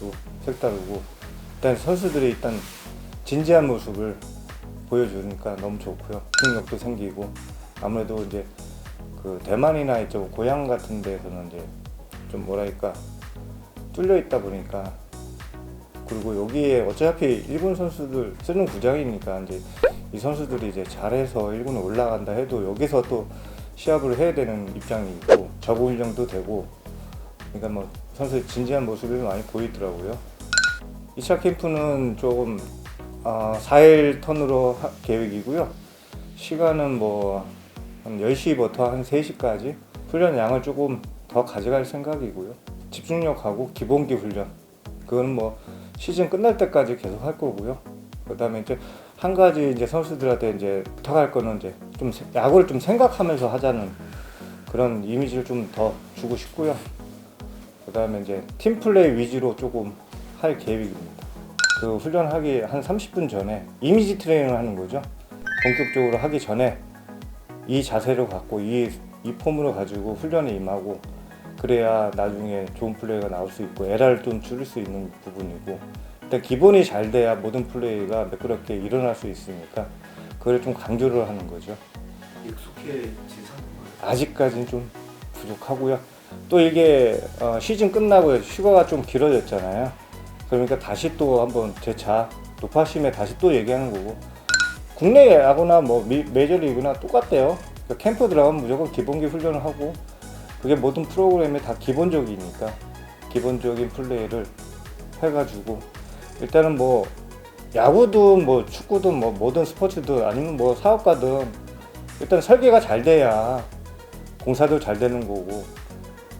분위기도 색다르고 일단 선수들이 일단 진지한 모습을 보여주니까 너무 좋고요. 능력도 생기고 아무래도 이제 그 대만이나 이쪽 고향 같은 데서는 이제 좀 뭐랄까 뚫려 있다 보니까 그리고 여기에 어차피 일본 선수들 쓰는 구장이니까 이제 이 선수들이 이제 잘해서 일본에 올라간다 해도 여기서 또 시합을 해야 되는 입장이 있고 적응 훈련도 되고 그러니까 뭐 선수의 진지한 모습이 많이 보이더라고요. 2차 캠프는 조금 어, 4일 턴으로 하- 계획이고요. 시간은 뭐 한 10시부터 한 3시까지 훈련 양을 조금 더 가져갈 생각이고요. 집중력하고 기본기 훈련. 그건 뭐 시즌 끝날 때까지 계속 할 거고요. 그다음에 이제 한 가지 이제 선수들한테 이제 부탁할 거는 이제 좀 세- 야구를 좀 생각하면서 하자는 그런 이미지를 좀 더 주고 싶고요. 그 다음에 이제 팀 플레이 위주로 조금 할 계획입니다. 그 훈련하기 한 30분 전에 이미지 트레이닝을 하는 거죠. 본격적으로 하기 전에 이 자세를 갖고 이, 이 폼으로 가지고 훈련에 임하고 그래야 나중에 좋은 플레이가 나올 수 있고 에러를 좀 줄일 수 있는 부분이고 일단 기본이 잘 돼야 모든 플레이가 매끄럽게 일어날 수 있으니까 그걸 좀 강조를 하는 거죠. 익숙해진 상태인가요? 아직까지는 좀 부족하고요. 또 이게 어, 시즌 끝나고 휴가가 좀 길어졌잖아요. 그러니까 다시 또 한번 재차 노파심에 다시 또 얘기하는 거고 국내 야구나 뭐 미- 메이저리그나 똑같대요. 그러니까 캠프 들어가면 무조건 기본기 훈련을 하고 그게 모든 프로그램에 다 기본적이니까 기본적인 플레이를 해가지고 일단은 뭐 야구든 뭐 축구든 뭐 모든 스포츠든 아니면 뭐 사업가든 일단 설계가 잘 돼야 공사도 잘 되는 거고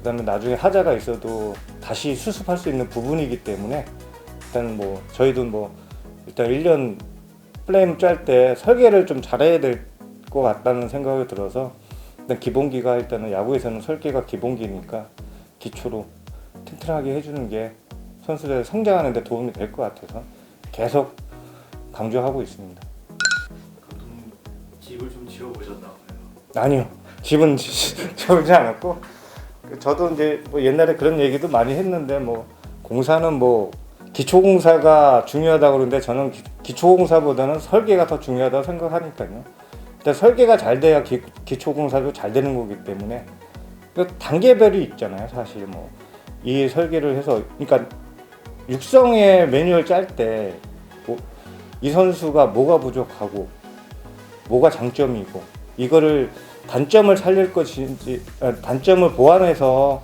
그다음에 나중에 하자가 있어도 다시 수습할 수 있는 부분이기 때문에 일단 뭐 저희도 뭐 일단 1년 플레임 짤 때 설계를 좀 잘해야 될 것 같다는 생각이 들어서 일단 기본기가 일단은 야구에서는 설계가 기본기니까 기초로 튼튼하게 해주는 게 선수들 성장하는 데 도움이 될 것 같아서 계속 강조하고 있습니다. 감독님 집을 좀 지어보셨나 봐요. 아니요. 집은 지우지 않았고 저도 이제 뭐 옛날에 그런 얘기도 많이 했는데 뭐 공사는 뭐 기초공사가 중요하다고 그러는데 저는 기, 기초공사보다는 설계가 더 중요하다고 생각하니까요. 일단 설계가 잘 돼야 기, 기초공사도 잘 되는 거기 때문에 그 단계별이 있잖아요. 사실 뭐 이 설계를 해서 그러니까 육성의 매뉴얼 짤 때 이 선수가 뭐가 부족하고 뭐가 장점이고 이거를 단점을 살릴 것인지 아, 단점을 보완해서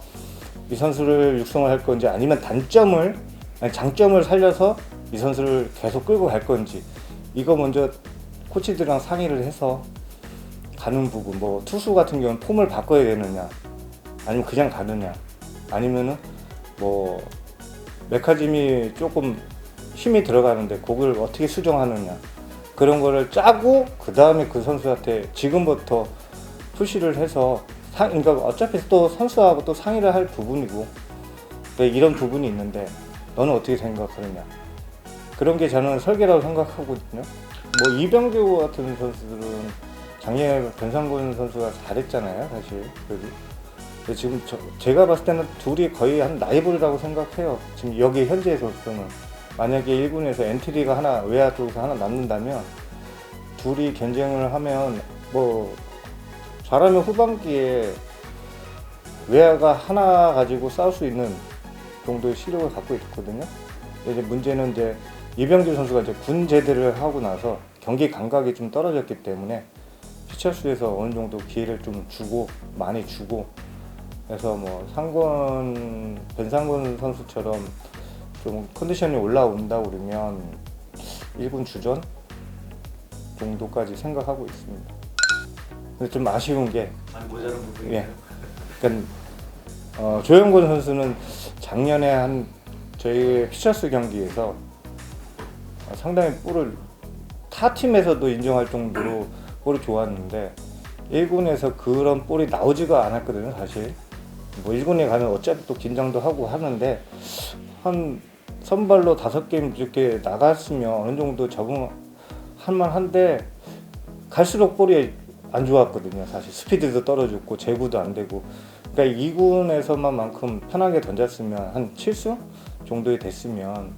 이 선수를 육성을 할 건지 아니면 단점을 장점을 살려서 이 선수를 계속 끌고 갈 건지 이거 먼저 코치들이랑 상의를 해서 가는 부분 뭐 투수 같은 경우는 폼을 바꿔야 되느냐 아니면 그냥 가느냐 아니면은 뭐 메카즘이 조금 힘이 들어가는데 그걸 어떻게 수정하느냐 그런 거를 짜고 그 다음에 그 선수한테 지금부터 푸시를 해서 상, 그러니까 어차피 또 선수하고 또 상의를 할 부분이고 네, 이런 부분이 있는데 너는 어떻게 생각하느냐 그런 게 저는 설계라고 생각하거든요. 뭐 이병규 같은 선수들은 작년에 변상곤 선수가 잘했잖아요, 사실. 그래도. 근데 지금 저, 제가 봤을 때는 둘이 거의 한 라이벌이라고 생각해요. 지금 여기 현재에서는 만약에 1군에서 엔트리가 하나 외야 쪽에서 하나 남는다면 둘이 경쟁을 하면 뭐 잘하면 후반기에 외야가 하나 가지고 싸울 수 있는 정도의 실력을 갖고 있거든요. 이제 문제는 이제 이병규 선수가 이제 군 제대를 하고 나서 경기 감각이 좀 떨어졌기 때문에 피처스에서 어느 정도 기회를 좀 주고 많이 주고 그래서 뭐 상권 변상권 선수처럼 좀 컨디션이 올라온다 그러면 1군 주전 정도까지 생각하고 있습니다. 근데 좀 아쉬운 게 많이 모자란 부분이 예. 그러니까 어, 조영곤 선수는 작년에 한 저희 피처스 경기에서 어, 상당히 볼을 타 팀에서도 인정할 정도로 볼이 좋았는데 1군에서 그런 볼이 나오지가 않았거든요, 사실. 뭐 1군에 가면 어차피 또 긴장도 하고 하는데 한 선발로 다섯 게임 이렇게 나갔으면 어느 정도 적응할 만한데 갈수록 볼이 안 좋았거든요. 사실 스피드도 떨어졌고 제구도 안 되고. 그러니까 2군에서만만큼 편하게 던졌으면 한 7수 정도에 됐으면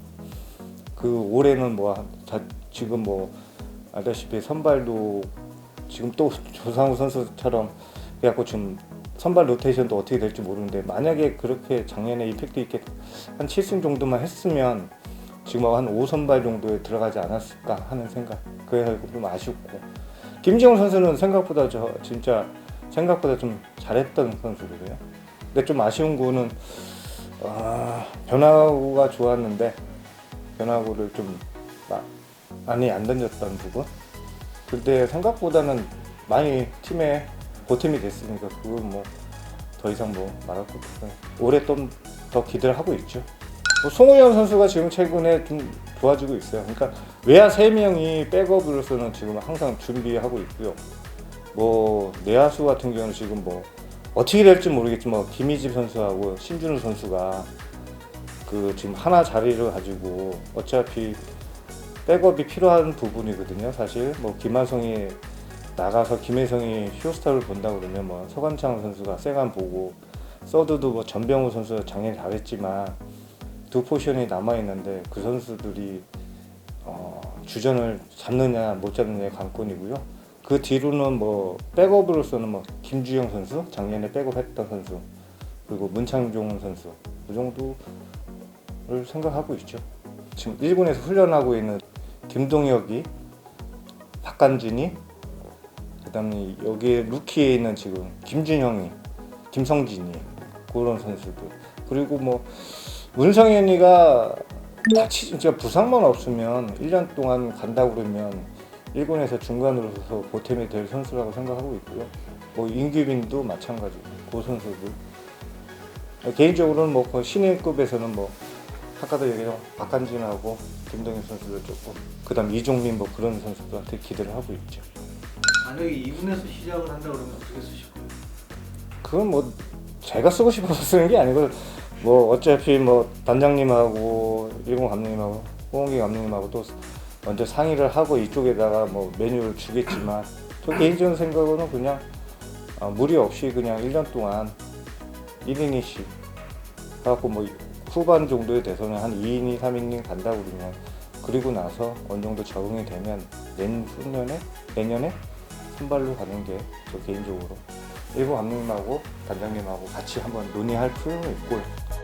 그 올해는 뭐 다 지금 뭐 알다시피 선발도 지금 또 조상우 선수처럼 그래갖고 좀 선발 로테이션도 어떻게 될지 모르는데 만약에 그렇게 작년에 이펙트 있게 한 7승 정도만 했으면 지금 한 5선발 정도에 들어가지 않았을까 하는 생각 그래서 좀 아쉽고 김지영 선수는 생각보다 저 진짜 생각보다 좀 잘했던 선수거든요 근데 좀 아쉬운 거는 아, 변화구가 좋았는데 변화구를 좀 마- 많이 안 던졌던 부분 근데 생각보다는 많이 팀에 보탬이 됐으니까 그건 뭐 더 이상 뭐 말할 것도 없어요. 올해 좀 더 기대를 하고 있죠. 뭐 송우현 선수가 지금 최근에 좀 좋아지고 있어요. 그러니까 외야 세 명이 백업으로서는 지금 항상 준비하고 있고요. 뭐 내야수 같은 경우는 지금 뭐 어떻게 될지 모르겠지만 뭐 김희집 선수하고 신준우 선수가 그 지금 하나 자리를 가지고 어차피 백업이 필요한 부분이거든요. 사실 뭐 김하성이 나가서 김혜성이 쇼스타를 본다 그러면 뭐 서관창 선수가 세간 보고 서드도 뭐 전병우 선수가 작년에 잘했지만 두 포션이 남아 있는데 그 선수들이 어, 주전을 잡느냐 못 잡느냐의 관건이고요. 그 뒤로는 뭐 백업으로서는 뭐 김주영 선수 작년에 백업했던 선수 그리고 문창종 선수 그 정도를 생각하고 있죠. 지금 1군에서 훈련하고 있는 김동혁이 박간진이 그다음에 여기에 루키에 있는 지금 김준형이 김성진이 그런 선수들 그리고 뭐 문성현이가 다치 진짜 부상만 없으면 1년 동안 간다고 그러면 일본에서 중간으로 서서 보탬이 될 선수라고 생각하고 있고요. 뭐 임규빈도 마찬가지고 그 선수들 개인적으로는 뭐 그 신인급에서는 뭐 아까도 얘기한 박한진하고 김동현 선수들 조금 그다음 이종민 뭐 그런 선수들한테 기대를 하고 있죠. 만약에 2군에서 시작을 한다 그러면 어떻게 쓰실 거예요? 그건 뭐 제가 쓰고 싶어서 쓰는 게 아니고 뭐 어차피 뭐 단장님하고 일본 감독님하고 호응기 감독님하고 또 먼저 상의를 하고 이쪽에다가 뭐 메뉴를 주겠지만 저 개인적인 생각으로는 그냥 아, 무리 없이 그냥 1년 동안 1이닝씩 갖고 뭐 후반 정도에 돼서는 한 2이닝, 3이닝 간다 그러면 그리고 나서 어느 정도 적응이 되면 내년에 내년에 선발로 가는 게 저 개인적으로 일본 감독님하고 단장님하고 같이 한번 논의할 필요는 있고